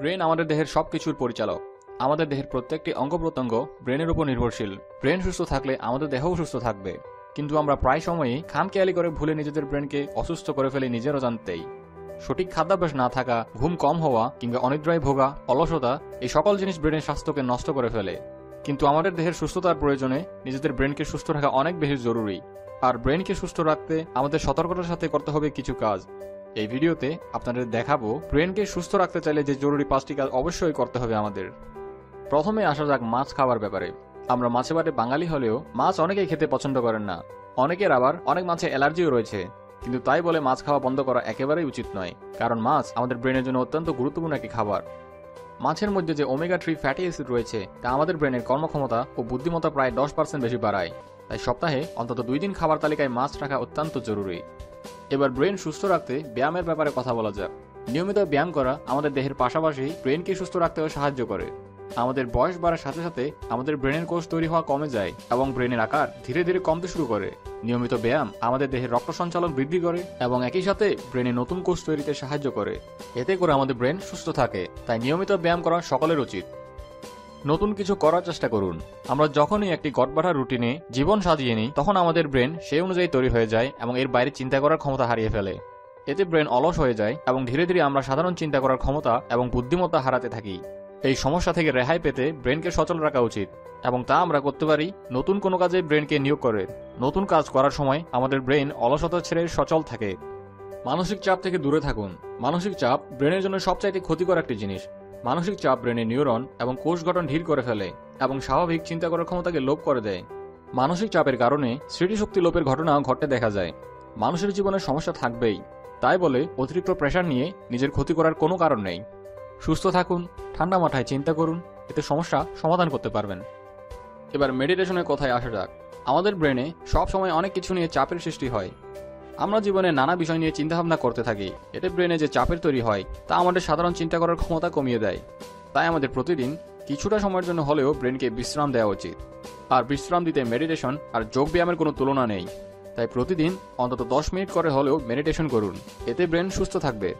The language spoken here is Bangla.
ব্রেন আমাদের দেহের সব কিছুর পরিচালক। আমাদের দেহের প্রত্যেকটি অঙ্গ প্রত্যঙ্গ ব্রেনের উপর নির্ভরশীল। ব্রেন সুস্থ থাকলে আমাদের দেহও সুস্থ থাকবে। কিন্তু আমরা প্রায় সময়ই খামখেয়ালি করে ভুলে নিজেদের ব্রেনকে অসুস্থ করে ফেলি নিজের অজান্তেই। সঠিক খাদ্যাভ্যাস না থাকা, ঘুম কম হওয়া কিংবা অনিদ্রায় ভোগা, অলসতা, এই সকল জিনিস ব্রেনের স্বাস্থ্যকে নষ্ট করে ফেলে। কিন্তু আমাদের দেহের সুস্থতার প্রয়োজনে নিজেদের ব্রেনকে সুস্থ রাখা অনেক বেশি জরুরি। আর ব্রেনকে সুস্থ রাখতে আমাদের সতর্কতার সাথে করতে হবে কিছু কাজ। এই ভিডিওতে আপনাদের দেখাবো ব্রেনকে সুস্থ রাখতে চাইলে যে জরুরি পাঁচটি কাজ অবশ্যই করতে হবে আমাদের। প্রথমে আসা যাক মাছ খাওয়ার ব্যাপারে। আমরা মাছে বাটে বাঙালি হলেও মাছ অনেকেই খেতে পছন্দ করেন না। অনেকের আবার অনেক মাছে অ্যালার্জিও রয়েছে। কিন্তু তাই বলে মাছ খাওয়া বন্ধ করা একেবারেই উচিত নয়। কারণ মাছ আমাদের ব্রেনের জন্য অত্যন্ত গুরুত্বপূর্ণ একটি খাবার। মাছের মধ্যে যে ওমেগা থ্রি ফ্যাটি অ্যাসিড রয়েছে, তা আমাদের ব্রেনের কর্মক্ষমতা ও বুদ্ধিমত্তা প্রায় দশ পার্সেন্ট বেশি বাড়ায়। তাই সপ্তাহে অন্তত দুই দিন খাবার তালিকায় মাছ রাখা অত্যন্ত জরুরি। এবার ব্রেন সুস্থ রাখতে ব্যায়ামের ব্যাপারে কথা বলা যাক। নিয়মিত ব্যায়াম করা আমাদের দেহের পাশাপাশি ব্রেনকে সুস্থ রাখতেও সাহায্য করে। আমাদের বয়স বাড়ার সাথে সাথে আমাদের ব্রেনের কোষ তৈরি হওয়া কমে যায় এবং ব্রেনের আকার ধীরে ধীরে কমতে শুরু করে। নিয়মিত ব্যায়াম আমাদের দেহের রক্ত সঞ্চালন বৃদ্ধি করে এবং একই সাথে ব্রেনে নতুন কোষ তৈরিতে সাহায্য করে। এতে করে আমাদের ব্রেন সুস্থ থাকে, তাই নিয়মিত ব্যায়াম করা সকলের উচিত। নতুন কিছু করার চেষ্টা করুন। আমরা যখনই একটি গটবাঠা রুটিনে জীবন সাজিয়ে নিই, তখন আমাদের ব্রেন সেই অনুযায়ী তৈরি হয়ে যায় এবং এর বাইরে চিন্তা করার ক্ষমতা হারিয়ে ফেলে। এতে ব্রেন অলস হয়ে যায় এবং ধীরে ধীরে আমরা সাধারণ চিন্তা করার ক্ষমতা এবং বুদ্ধিমত্তা হারাতে থাকি। এই সমস্যা থেকে রেহাই পেতে ব্রেনকে সচল রাখা উচিত এবং তা আমরা করতে পারি নতুন কোনো কাজে ব্রেনকে নিয়োগ করে। নতুন কাজ করার সময় আমাদের ব্রেন অলসতা ছেড়ে সচল থাকে। মানসিক চাপ থেকে দূরে থাকুন। মানসিক চাপ ব্রেনের জন্য সবচাইতে ক্ষতিকর একটি জিনিস। মানসিক চাপ ব্রেনে নিউরন এবং কোষ গঠন ঢিল করে ফেলে এবং স্বাভাবিক চিন্তা করার ক্ষমতাকে লোপ করে দেয়। মানসিক চাপের কারণে স্মৃতিশক্তি লোপের ঘটনাও ঘটতে দেখা যায়। মানুষের জীবনে সমস্যা থাকবেই। তাই বলে অতিরিক্ত প্রেশার নিয়ে নিজের ক্ষতি করার কোনো কারণ নেই। সুস্থ থাকুন, ঠান্ডা মাথায় চিন্তা করুন, এতে সমস্যা সমাধান করতে পারবেন। এবার মেডিটেশনের কথায় আসা যাক। আমাদের ব্রেনে সব সময় অনেক কিছু নিয়ে চাপের সৃষ্টি হয়। আমরা জীবনে নানা বিষয় নিয়ে চিন্তাভাবনা করতে থাকি। এতে ব্রেনে যে চাপের তৈরি হয়, তা আমাদের সাধারণ চিন্তা করার ক্ষমতা কমিয়ে দেয়। তাই আমাদের প্রতিদিন কিছুটা সময়ের জন্য হলেও ব্রেনকে বিশ্রাম দেওয়া উচিত। আর বিশ্রাম দিতে মেডিটেশন আর যোগ ব্যায়ামের কোনো তুলনা নেই। তাই প্রতিদিন অন্তত দশ মিনিট করে হলেও মেডিটেশন করুন। এতে ব্রেন সুস্থ থাকবে।